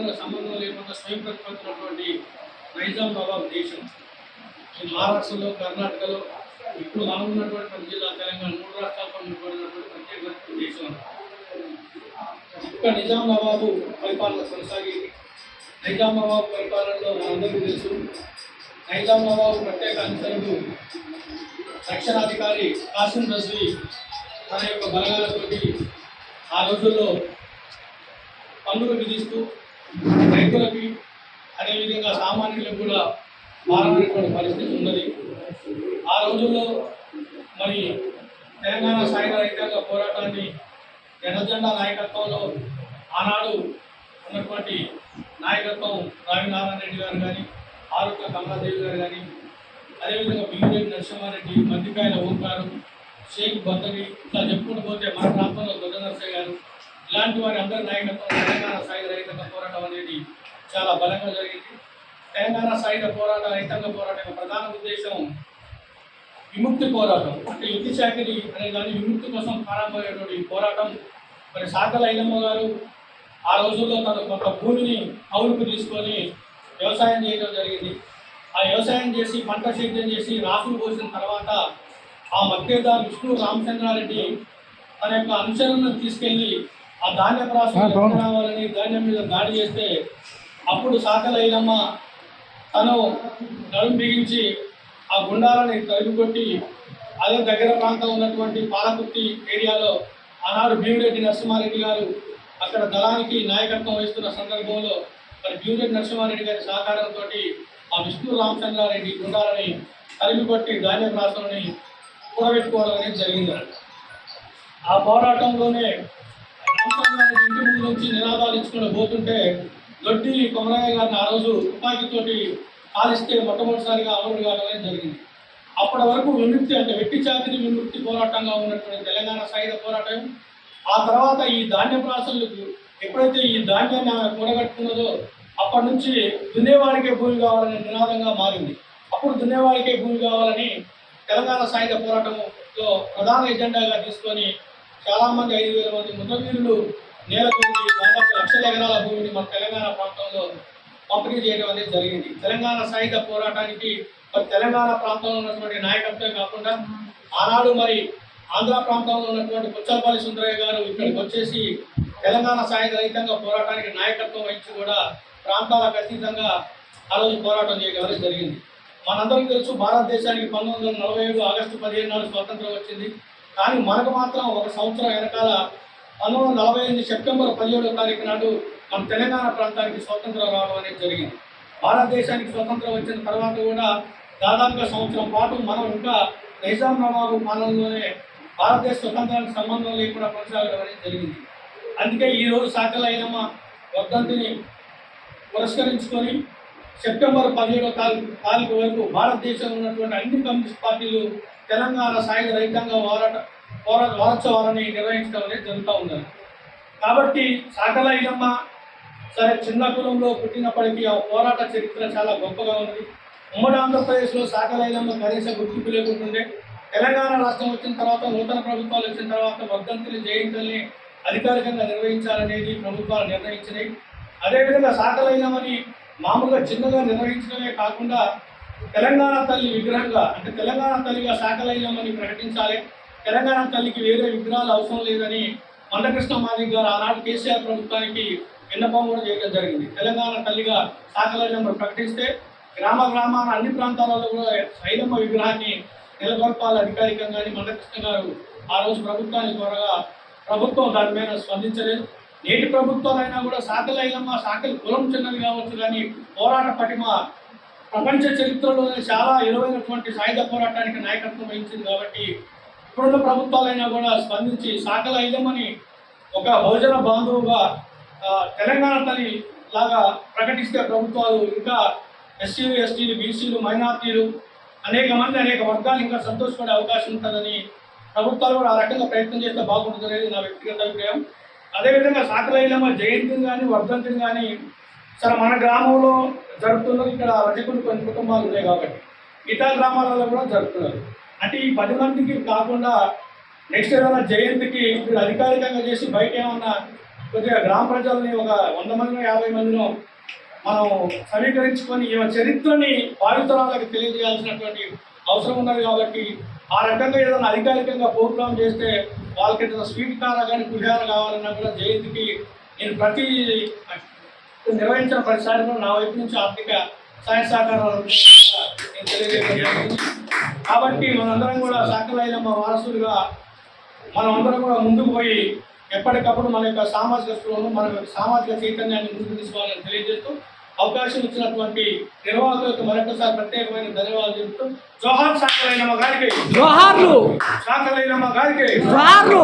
తెలంగాణలో సంబంధం లేకుండా స్వయం ప్రతిపత్తినటువంటి నైజాం నవాబ్ దేశం. ఈ మహారాష్ట్రలో కర్ణాటకలో ఇప్పుడు మనం ఉన్నటువంటి జిల్లా తెలంగాణ మూడు రాష్ట్రాలతో ఉన్నటువంటి ప్రత్యేక దేశం ఇక్కడ నిజాం నవాబు పరిపాలన కొనసాగి నైజాం నవాబు పరిపాలనలో మనందరికీ తెలుసు. నైజాం నవాబు ప్రత్యేక అనుసరుడు రక్షణాధికారి కాసిం రజ్వీ తన యొక్క బలగాలతోటి ఆ రోజుల్లో పన్నులు విధిస్తూ రైతులకి అదేవిధంగా సామాన్యులకు కూడా మారనటువంటి పరిస్థితి ఉన్నది. ఆ రోజుల్లో మరి తెలంగాణ సాయుధ రైతాంగ పోరాటాన్ని జనజెండా నాయకత్వంలో ఆనాడు ఉన్నటువంటి నాయకత్వం రావినారాయణ రెడ్డి గారు కానీ ఆరుక కమలాదేవి గారు కానీ అదేవిధంగా బిల్లిరెడ్డి నరసింహారెడ్డి మద్దికాయల ఓంకారు షేక్ బద్దరి ఇట్లా చెప్పుకుంటూ పోతే మన ప్రాంతంలో దొడ్డ నరసయ్య గారు ఇలాంటి వారి అందరి నాయకత్వం తెలంగాణ సాయుధ రైతాంగ పోరాటం అనేది చాలా బలంగా జరిగింది. తెలంగాణ సాయుధ పోరాట రైతాంగ పోరాటం యొక్క ప్రధాన ఉద్దేశం విముక్తి పోరాటం. అంటే యుద్ధ చాకరి అనే దాని విముక్తి కోసం ప్రారంభమైనటువంటి ఈ పోరాటం. మరి సాకల ఐలమ్మ గారు ఆ రోజుల్లో తన కొంత భూమిని కౌలుకు తీసుకొని వ్యవసాయం చేయడం జరిగింది. ఆ వ్యవసాయం చేసి పంట సేద్యం చేసి రాసులు పోసిన తర్వాత ఆ మధ్యదారు విష్ణు రామచంద్రారెడ్డి తన యొక్క అనుచరులను తీసుకెళ్ళి ఆ ధాన్యం రాసులు రావాలని ధాన్యం మీద దాడి చేస్తే అప్పుడు సాకల ఐలమ్మ తను నడుం బిగించి ఆ గుండాలని తరిమి కొట్టి అదే దగ్గర ప్రాంతం ఉన్నటువంటి పాలకుర్తి ఏరియాలో ఆనాడు భీమిరెడ్డి నరసింహారెడ్డి గారు అక్కడ దళానికి నాయకత్వం వహిస్తున్న సందర్భంలో మరి భీమిరెడ్డి నరసింహారెడ్డి గారి సహకారంతో ఆ విష్ణు రామచంద్రారెడ్డి గుండాలని తరిమి కొట్టి ధాన్య రాసులని కూడబెట్టుకోవడం అనేది జరిగింది ఆ పోరాటంలోనే ఇంటి ముందు నుంచి నినాదాలు ఇచ్చుకుని పోతుంటే దొడ్డి కొమరయ్య గారిని ఆ రోజు తుపాకీతోటి కాలిస్తే మొట్టమొదటిసారిగా అమరుడు కావడం జరిగింది. అప్పటి వరకు విముక్తి అంటే వెట్టి చాకిరి విముక్తి పోరాటంగా ఉన్నటువంటి తెలంగాణ సాయుధ పోరాటం. ఆ తర్వాత ఈ ధాన్య ప్రాసలకు ఎప్పుడైతే ఈ ధాన్యాన్ని ఆమె కూడగట్టుకున్నదో అప్పటి నుంచి దున్నేవాడికే భూమి కావాలనే నినాదంగా మారింది. అప్పుడు దున్నేవాడికే భూమి కావాలని తెలంగాణ సాయుధ పోరాటంలో ప్రధాన ఎజెండాగా తీసుకొని చాలామంది ఐదు వేల మంది ముద్దవీరులు నేలకొని దాదాపు లక్షల ఎకరాల భూమిని మన తెలంగాణ ప్రాంతంలో పంపిణీ చేయడం అనేది జరిగింది. తెలంగాణ సాయుధ పోరాటానికి మరి తెలంగాణ ప్రాంతంలో ఉన్నటువంటి నాయకత్వం కాకుండా ఆనాడు మరి ఆంధ్ర ప్రాంతంలో ఉన్నటువంటి పుచ్చలపల్లి సుందరయ్య గారు ఇక్కడికి వచ్చేసి తెలంగాణ సాయుధ రహితంగా పోరాటానికి నాయకత్వం వహించి కూడా ప్రాంతాలకు అతీతంగా ఆ రోజు పోరాటం చేయడం జరిగింది. మనందరం తెలుసు భారతదేశానికి పంతొమ్మిది వందల నలభై ఏడు ఆగస్టు పదిహేను నాడు స్వాతంత్రం వచ్చింది. కానీ మనకు మాత్రం ఒక సంవత్సరం వెనకాల పంతొమ్మిది వందల నలభై ఎనిమిది సెప్టెంబర్ పదిహేడో తారీఖు నాడు మన తెలంగాణ ప్రాంతానికి స్వతంత్రం రావడం అనేది జరిగింది. భారతదేశానికి స్వతంత్రం వచ్చిన తర్వాత కూడా దాదాపుగా సంవత్సరం పాటు మనం ఇంకా నిజాం నవాబు పాలనలోనే భారతదేశ స్వతంత్రానికి సంబంధం లేకుండా కొనసాగడం అనేది జరిగింది. అందుకే ఈరోజు సాకల అయినమ్మ పురస్కరించుకొని సెప్టెంబర్ పదిహేడో తారీఖు తారీఖు వరకు భారతదేశంలో ఉన్నటువంటి అన్ని కమ్యూనిస్ట్ పార్టీలు తెలంగాణ సాయుధ రైతాంగ పోరాట పోరా వారోత్సవాలని నిర్వహించడం అనేది జరుగుతూ ఉన్నది. కాబట్టి సాకల సరే చిన్న కులంలో పుట్టినప్పటికీ ఆ పోరాట చరిత్ర చాలా గొప్పగా ఉన్నది. ఉమ్మడి ఆంధ్రప్రదేశ్లో సాకల కనీస గుర్తింపు లేకుంటుండే. తెలంగాణ రాష్ట్రం వచ్చిన తర్వాత నూతన ప్రభుత్వాలు వచ్చిన తర్వాత వర్ధంతులు జయంతుల్ని అధికారికంగా నిర్వహించాలనేది ప్రభుత్వాలు నిర్ణయించినాయి. అదేవిధంగా సాకలైనమని మామూలుగా చిన్నగా నిర్వహించడమే కాకుండా తెలంగాణ తల్లి విగ్రహంగా అంటే తెలంగాణ తల్లిగా శాఖలైనమని ప్రకటించాలి. తెలంగాణ తల్లికి వేరే విగ్రహాలు అవసరం లేదని మండకృష్ణ మాదిక్ గారు ఆనాడు కేసీఆర్ ప్రభుత్వానికి విన్నపం కూడా చేయడం జరిగింది. తెలంగాణ తల్లిగా శాఖలైనమ్మ ప్రకటిస్తే గ్రామ గ్రామాన అన్ని ప్రాంతాలలో కూడా ఐలమ్మ విగ్రహాన్ని నెలకొల్పాలి అధికారికంగాని మండకృష్ణ గారు ఆ రోజు ప్రభుత్వాన్ని త్వరగా ప్రభుత్వం దాని మీద స్పందించలేదు. నేటి ప్రభుత్వాలైనా కూడా సాకలి ఐలమ్మ సాకలి కులం చిన్నది కావచ్చు కానీ పోరాట పటిమ ప్రపంచ చరిత్రలోనే చాలా విలువైనటువంటి సాయుధ పోరాటానికి నాయకత్వం వహించింది కాబట్టి ఇప్పుడున్న ప్రభుత్వాలైనా కూడా స్పందించి సాకల ఐలమ్మని ఒక బహుజన బాంధవుగా తెలంగాణ తల్లి లాగా ప్రకటిస్తే ప్రభుత్వాలు ఇంకా ఎస్సీలు ఎస్టీలు బీసీలు మైనార్టీలు అనేక మంది అనేక వర్గాలు ఇంకా సంతోషపడే అవకాశం ఉంటుందని ప్రభుత్వాలు కూడా ఆ రకంగా ప్రయత్నం చేస్తే బాగుంటుంది అనేది నా వ్యక్తిగత అభిప్రాయం. అదేవిధంగా సాకలైలమ్మ జయంతిని కానీ వర్ధంతిని కానీ సరే మన గ్రామంలో జరుపుతున్నారు ఇక్కడ రజకులు కొన్ని కుటుంబాలు ఉన్నాయి కాబట్టి ఇతర గ్రామాలలో కూడా జరుపుతున్నారు అంటే ఈ పది మందికి కాకుండా నెక్స్ట్ ఏదైనా జయంతికి మీరు అధికారికంగా చేసి బయట ఏమన్నా కొద్దిగా గ్రామ ప్రజల్ని ఒక వంద మందినో యాభై మందినో మనం సమీకరించుకొని ఈ చరిత్రని భావితరాలకు తెలియజేయాల్సినటువంటి అవసరం ఉన్నది కాబట్టి ఆ రకంగా ఏదైనా అధికారికంగా ప్రోగ్రామ్ చేస్తే వాళ్ళకి ఏదైనా స్వీట్ కారా కానీ పులిహార కావాలన్నా కూడా జయంతికి నేను ప్రతి నిర్వహించిన ప్రతిసారి నా వైపు నుంచి ఆర్థిక సహాయ సహకారాలు నేను కాబట్టి మనందరం కూడా శాఖలైనమ్మ వారసులుగా మనమందరం కూడా ముందుకు పోయి ఎప్పటికప్పుడు మన యొక్క సామాజిక స్పృహను మన యొక్క సామాజిక చైతన్యాన్ని ముందుకు తీసుకోవాలని తెలియజేస్తూ అవకాశం ఇచ్చినటువంటి నిర్వాహకులకు మరొకసారి ప్రత్యేకమైన ధన్యవాదాలు చెబుతూ జోహార్ శాఖలైనమ్మ గారికి. జోహార్లు! శాఖలైనమ్మ గారికి. జోహార్లు!